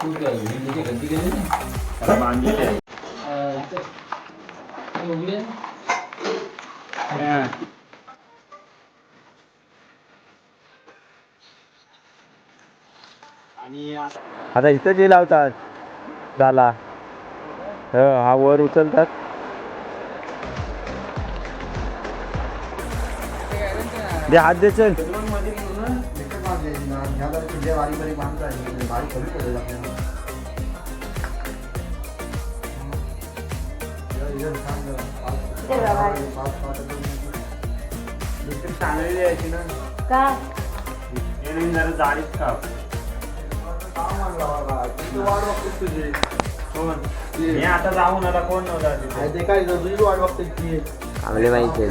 आता आता इथं जे लावतात झाला हो हा वर उचलतात. दे हात दे चल चांगलेली आहे ना. का? हे नाही जरा जाडीच खाव कोण? हे आता जाऊन आता कोण नव्हता तिथे? चांगले माहिती आहे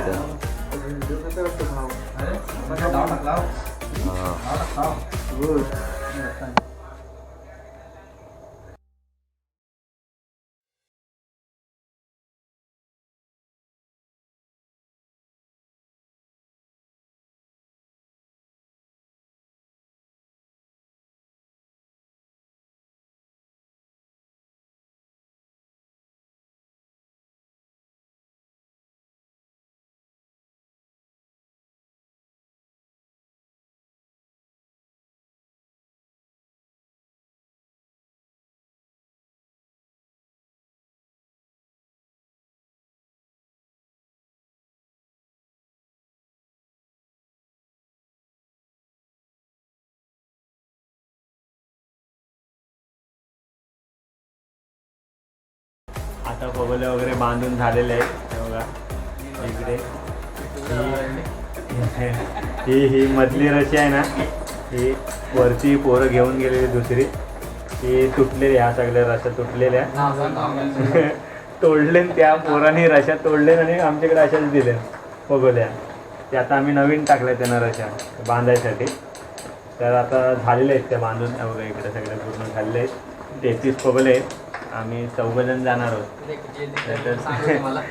आता पगोले वगैरे बांधून झालेले आहेत. हे बघा इकडे. ही ही मधली रशी आहे ना ही वरची पोरं घेऊन गेलेली दुसरी. ही तुटलेली ह्या सगळ्या रशा तुटलेल्या. तोडले त्या पोरांनी रशा तोडले आणि आमच्याकडे अशाच दिल्या पगोल्या ते आता आम्ही नवीन टाकल्या त्यांना रशा बांधायसाठी. तर आता झालेले आहेत त्या बांधून. बघा इकडे सगळे पूर्ण झालेले आहेत. तेहतीस पगोले आहेत. आम्ही चौघजण जाणार आहोत. तर-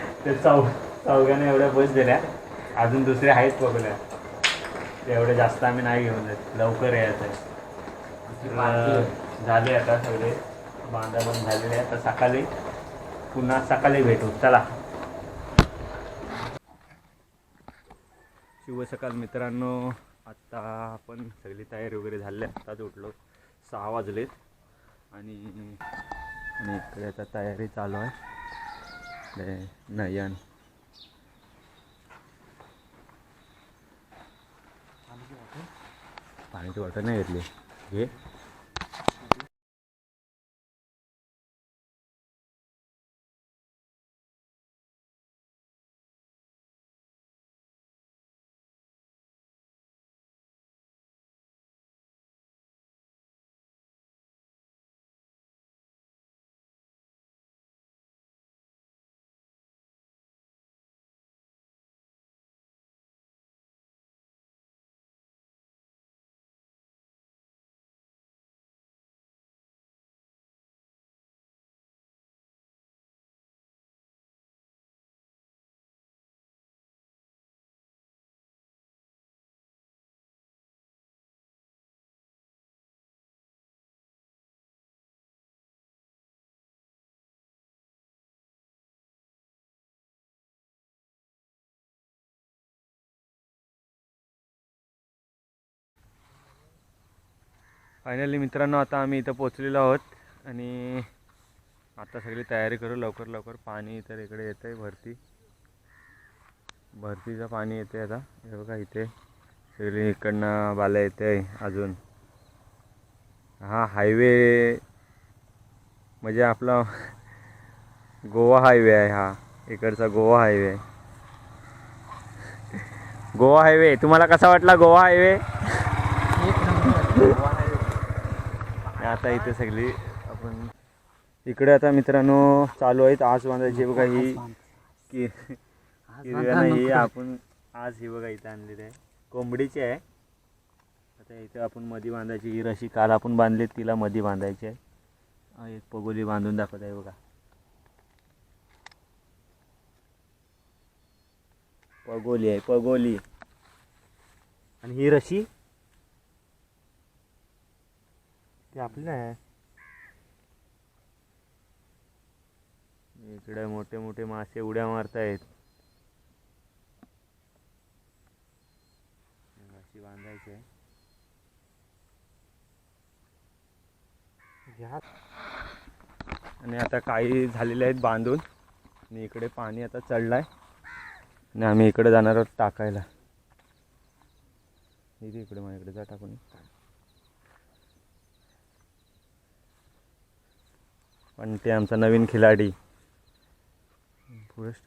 ते चौ चौघाने एवढ्या बस दिल्या. अजून दुसरे आहेत ते एवढे जास्त आम्ही नाही घेऊन जात. लवकर यायचं आहे. झाले आता सगळे. बांधा पण झालेले आता सकाळी पुन्हा सकाळी भेटू. चला. शुभ सकाळ मित्रांनो. आत्ता आपण सगळी तयारी वगैरे झाली. आत्ताच उठलो. सहा वाजलेत. आणि आणि इकडे आता तयारी चालू आहे. नयन. पाण्याची बॉटल नाही घेतली. घे. फायनली मित्रांनो आता आम्ही इथं पोचलेलो आहोत आणि आता सगळी तयारी करू. लवकर लवकर पाणी तर इकडे येतं आहे भरती. भरतीचं पाणी येते आता. हे बघा इथे सगळी इकडनं बाला येते अजून. हा हायवे म्हणजे आपला गोवा हायवे आहे हा. इकडचा गोवा हायवे. गोवा हायवे. तुम्हाला कसा वाटला गोवा हायवे? आता इथे सगळी आपण इकडे आता मित्रांनो चालू आहेत. आज बांधायची बघा ही की ही आपण आज ही बघा इथं आणलेली आहे. कोंबडीची आहे. आता इथं आपण मधी बांधायची. ही रशी काल आपण बांधली तिला मधी बांधायची आहे. एक पगोली बांधून दाखवत आहे बघा. पगोली आहे पगोली. आणि ही रशी आपली नाही इकडे मोठे मोठे मासे उड्या मारतायत. माशी बांधायची. आणि आता काही झालेले आहेत बांधून. आणि इकडे पाणी आता चढलाय. आणि आम्ही इकडे जाणार आहोत टाकायला. इथे इकडे माझ्याकडे जा टाकून. पण ते आमचा नवीन खिलाडी. टाक.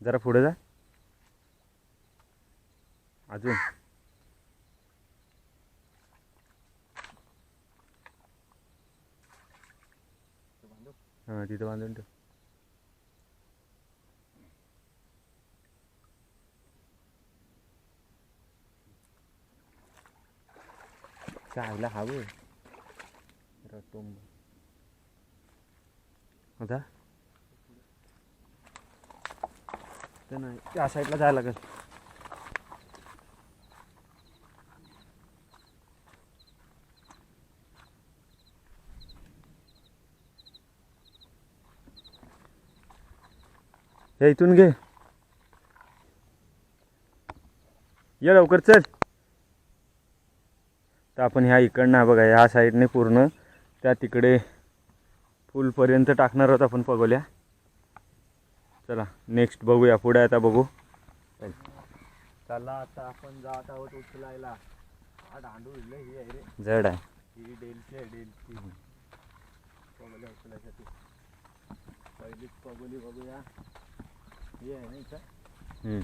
जरा पुढे जा. अजून. हां तिथं बांधून ठेव. चायला हवं रतुंब आता ते नाही त्या साईडला जायला लागेल हे इथून घे ये लवकर चल तर आपण ह्या इकडनं बघा ह्या साईडने पूर्ण त्या तिकडे फुलपर्यंत टाकणार आहोत आपण पगोल्या. चला नेक्स्ट बघूया पुढे आता बघू. चला. आता आपण जात आहोत उचलायला. हा दांडू ही आहे रे. जड आहे. ही डेलची आहे डेलची. पगोल्या उचलायसाठी. पहिलीच पगोली बघूया. ही आहे ना इथं हम्म.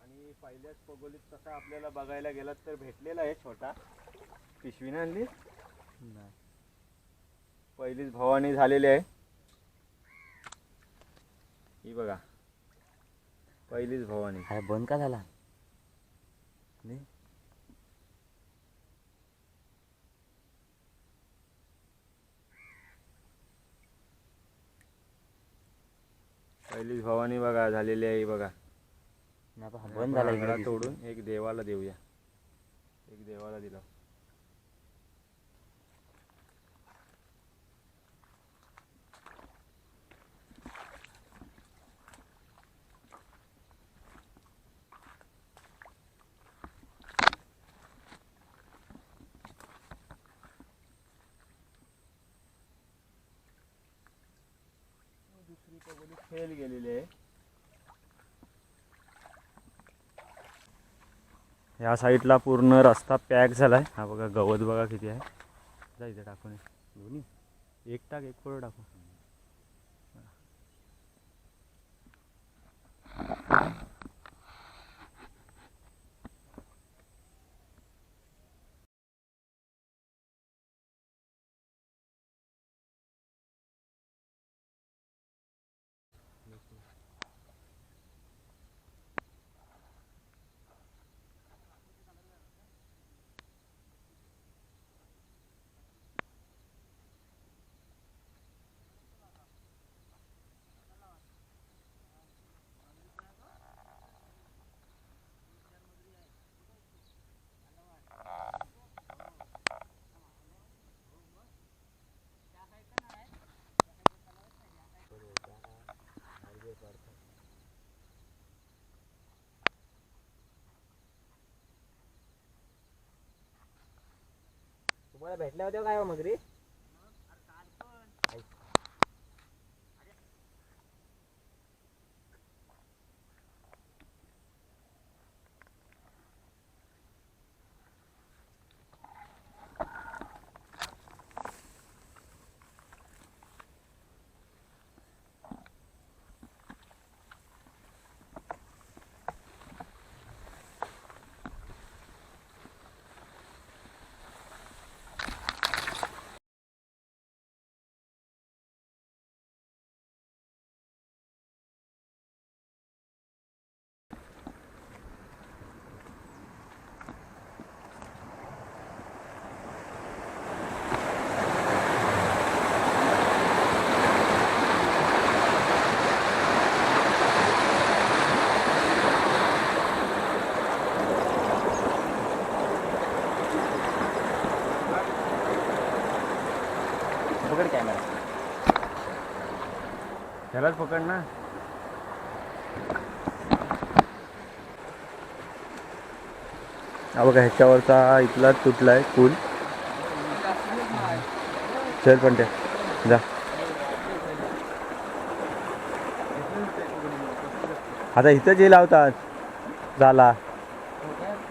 आणि पहिल्याच पगोलीत तसा आपल्याला बघायला गेलात तर भेटलेला आहे छोटा. पिशवी आणली? नाही. पहिलीच भवानी झालेली आहे. ही बघा. पहिलीच भवानी. काय बंद का झाला? नाही. पहिलीच भवानी बघा झालेली आहे ही बघा. बंद झाला तोडून एक देवाला देऊया. एक देवाला दिला. दुसरी पगोली फेल गेलेली आहे. या साईडला पूर्ण रस्ता पॅक झाला आहे हा बघा गवत बघा किती आहे. जा इथे टाकून दोन्ही? एक टाक एक पुढं टाकू. तुम्हाला भेटल्या होत्या काय हो मगरी त्यालाच पकड ना. हा बघा ह्याच्यावरचा इथला तुटलाय पूल. चल पण ते जा. आता इथं जे लावतात झाला.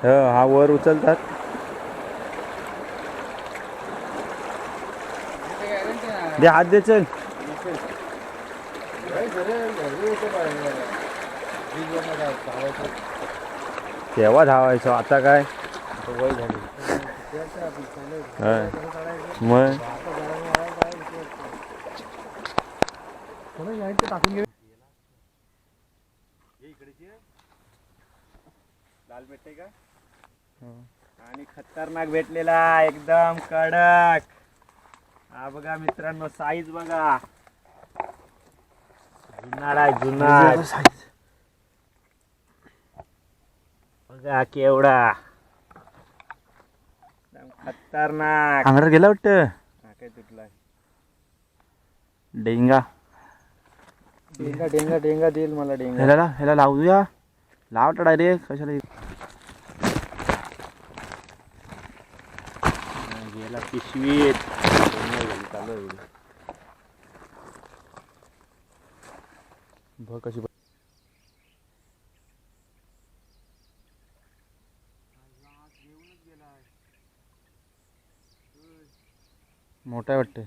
हो हा वर उचलतात. दे हात दे चल. तेव्हा धावायचो? आता काय? वय झाली होय. मग? टाकून घे लाल भेटते का आणि खतरनाक भेटलेला एकदम कडक. हा बघा मित्रांनो साईज बघा. जुनाड आहे जुनाड. बघा केवढा एकदम खतरनाक. अंगरात गेला वाटतं? हा काय तुटलाय. डेंगा. डेंगा डेंगा डेंगा देईल मला डेंगा. ह्याला ह्याला लावूया. लावटा डायरेक्ट कशाला गेला पिशवीत चालू आहे. बघ कशी मोठा आहे वाटतं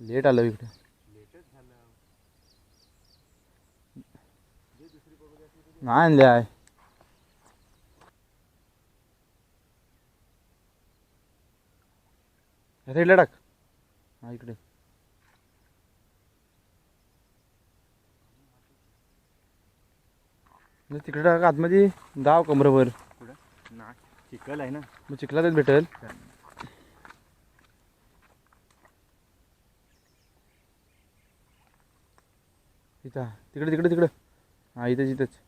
लेट आलं इकडे. नाही आणले आहे. रेडला टाक. हा इकडे. तिकडे टाक आतमध्ये दाव कमरभर. ना चिखल आहे ना. मग चिखलातच भेटेल. इथं. तिकडे तिकडे तिकडे. हा इथंच इथंच.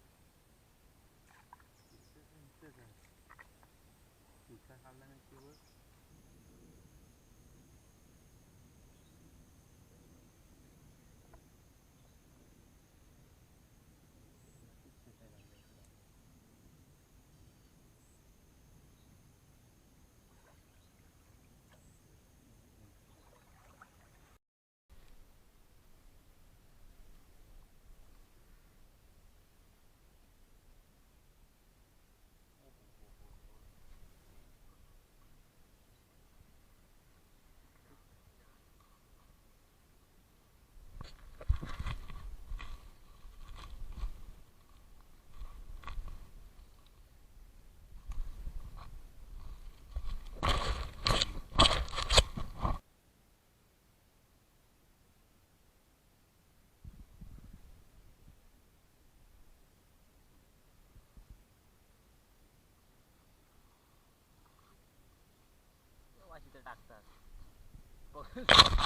Thank you.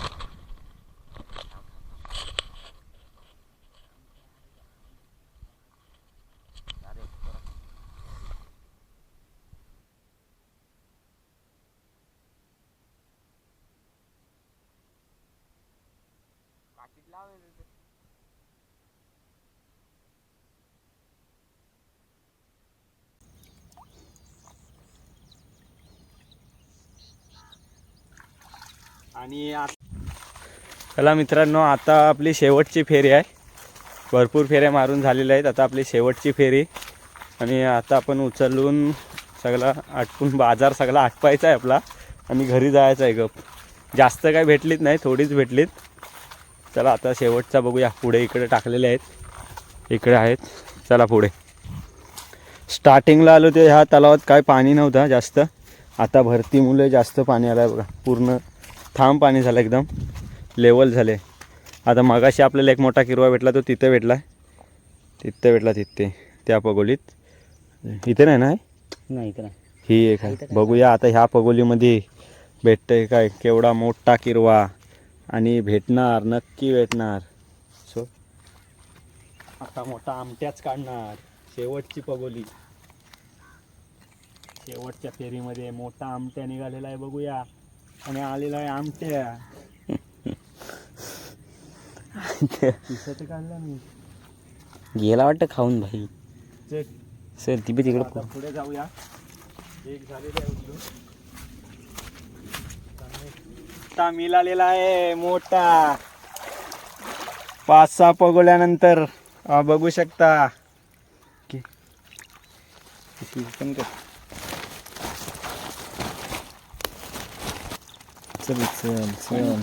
आणि चला मित्रांनो आता आपली शेवटची फेरी आहे. भरपूर फेऱ्या मारून झालेल्या आहेत. आता आपली शेवटची फेरी. आणि आता आपण उचलून सगळा आटपून बाजार सगळा आटपायचा आहे आपला. आणि घरी जायचं आहे गप. जास्त काय भेटलीत नाही थोडीच भेटलीत. चला आता शेवटचा बघूया. पुढे इकडे टाकलेले आहेत. इकडे आहेत. चला पुढे. स्टार्टिंगला आलो ते ह्या तलावात काय पाणी नव्हतं जास्त. आता भरतीमुळे जास्त पाणी आलं आहे बघा. पूर्ण थांब पाणी झालं एकदम. लेवल झाले. आता मगाशी आपल्याला एक मोठा किरवा भेटला तो तिथे भेटला. तिथे भेटला तिथे त्या पगोलीत. इथे नाही ना नाही ही एक आहे. बघूया आता ह्या पगोलीमध्ये भेटतंय काय? केवढा मोठा किरवा. आणि भेटणार नक्की भेटणार. सो आता मोठा आमट्याच काढणार. शेवटची पगोली. शेवटच्या फेरीमध्ये मोठा आमट्या निघालेला आहे बघूया. आणि आलेला आहे आमट्या काढला मी गेला वाटतं खाऊन भाई. चल. सर ती बी तिकडे आता पुढे जाऊया. एक झालेली आहे उचलून आहे मोठा. पाच सहा पगोल्यानंतर बघू शकता. की- किती पण कर. चल चल चल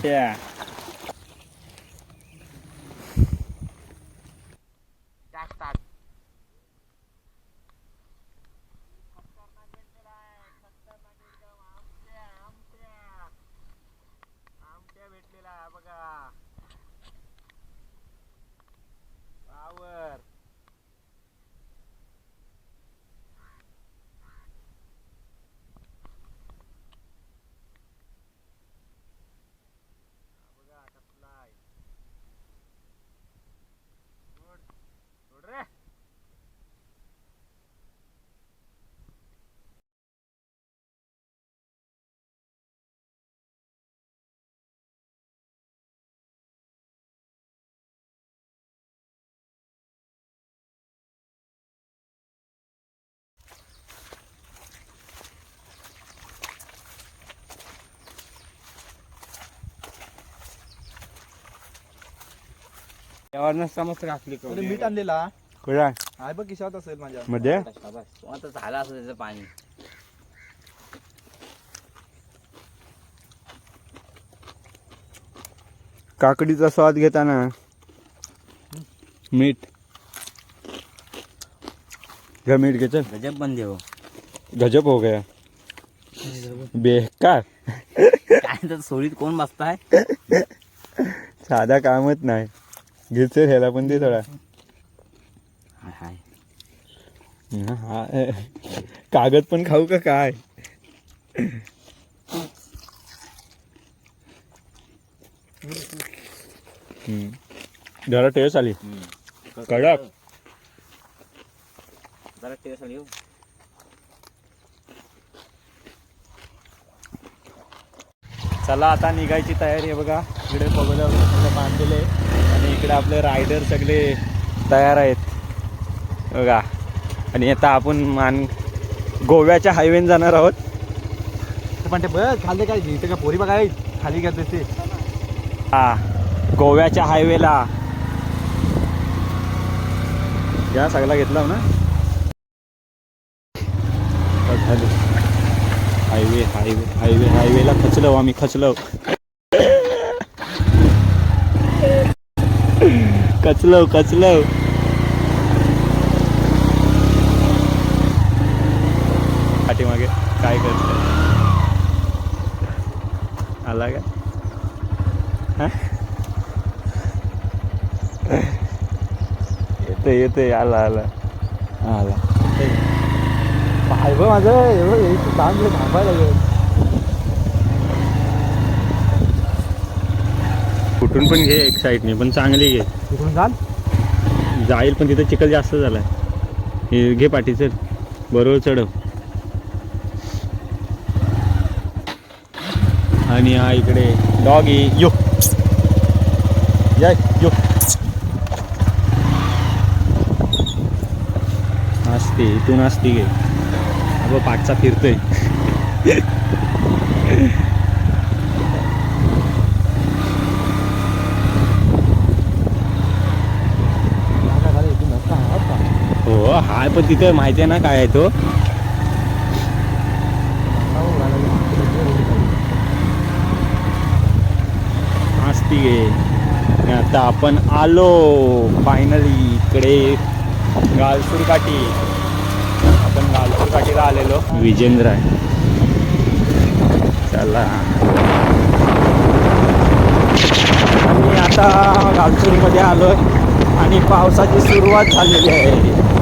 यावरनं समजत घातली अरे मीठ आणलेला? कुठं आहे? बघ खिशात असेल माझ्या. मध्ये? आता झालं असं त्याचं पाणी. काकडीचा स्वाद घेताना मीठ. घ्या मीठ घे चल गजब बंद हो गजब हो गया. बेकार. काय तर सोडीत कोण बसताय? साधा कामच नाही. घे चल ह्याला पण दे थोडा. हाय हाय. हा, कागद पण खाऊ का काय. जरा टेस्ट आली. कडक. जरा टेस्ट आली हो. चला आता निघायची तयारी आहे बघा. इकडे पगोल्या बांधलेले आणि इकडे आपले रायडर सगळे तयार आहेत. बघा. आणि आता आपण मान गोव्याच्या हायवेन जाणार आहोत. पण ते बघ खाल्ले काय इथे का पोरी बघाय खाली घेत ते. हा गोव्याच्या हायवेला या सगळा घेतला ना? हायवे हायवे हायवे हायवेला खचलो आम्ही खचलो. कचलव कचलव. पाठीमागे काय करत आला का? येते येते आला आला. आला. पाय माझं एवढं चांगलं थांबायला लागेल. कुठून पण घे एक साईडने पण चांगली घे. तिकडून जाल? जाईल पण तिथं चिखल जास्त झालाय. हे घे पाठी चल बरोबर चढव. आणि हा इकडे डॉगी यो. या यो. असते इथून असते घे. अगं पाठचा फिरतोय इथून नसता आहात का हो हाय पण तिथे माहिती आहे ना काय आहे तो? असती गे आता आपण आलो फायनली इकडे गालसूर काठी. आपण गालसूर काठीला आलेलो. विजेंद्र आहे. चला. आणि आता गालसूरमध्ये आलो आणि पावसाची सुरुवात झालेली आहे.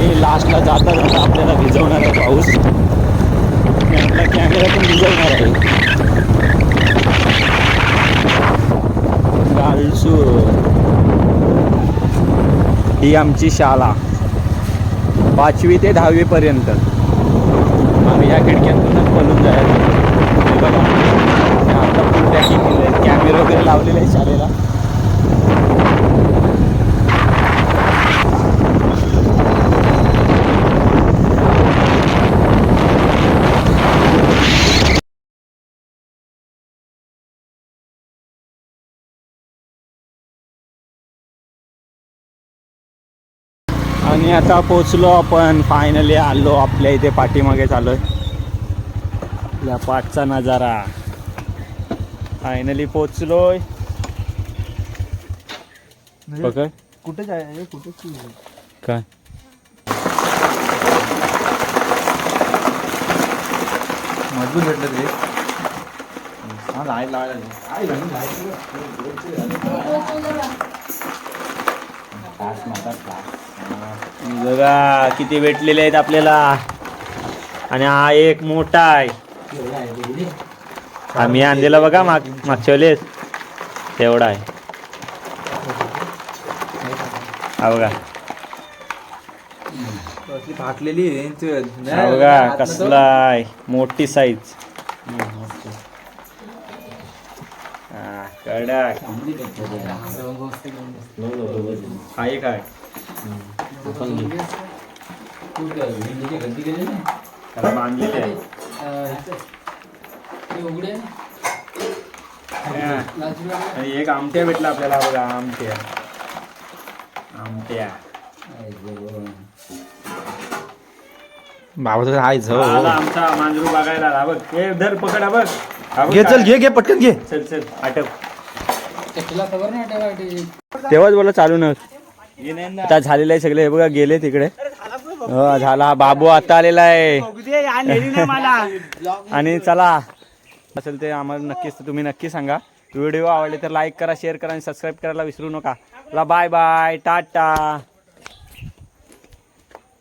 आणि लास्टला जाता जाता आपल्याला भिजवणार आहे पाऊस. आपला कॅमेरा पण भिजवणार आहे. गालसूर ही आमची शाळा. पाचवी ते दहावी पर्यंत. आम्ही या खिडक्यांतूनच बनून जायचं बघा. आता फुल पॅकिंग केलं कॅमेरे वगैरे लावलेले आहे शाळेला. आणि आता पोचलो आपण. फायनली आलो. आपल्या इथे पाठीमागे चालू आहे आपल्या पाठचा नजारा. फायनली पोचलोय पकड कुठे जाय कुठे काय? मजबूत भेटलं ते हा लाइट लावायला बघा किती भेटलेले आहेत आपल्याला? आणि हा एक मोठा आहे? आम्ही आणलेला बघा माग मागच्या वेळेस. तेवढा आहे. हा बघा. फाटलेली बघा कसला आहे. मोठी साईज हा कडक. चांगली भेटते हा एक आहे तू काय भेंडीची गंदी केली नाही? त्याला बांधलेले आहे अं, ह्याचं. हे उघडे ना? हा. लाजूला. आणि एक आमट्या भेटला आपल्याला बघा आमट्या आमट्या आई गं. बाबा तर आहेच हो आला आमचा मांजरू बघायला आला बघ हे धर पकड हा बघ हा बघ घे चल काय. घे घे पटकन घे चल चल आटप ते तुला खबर नाही ठेवायची तेव्हाच बोला चालू न आता झालेलं आहे सगळे. हे बघा गेले तिकडे. हो झाला. हा बाबू आता आलेला आहे. आणि चला. असेल ते आम्हाला नक्कीच तुम्ही नक्की सांगा. व्हिडिओ आवडले तर लाईक करा शेअर करा आणि सबस्क्राईब करायला विसरू नका. Bye bye tata.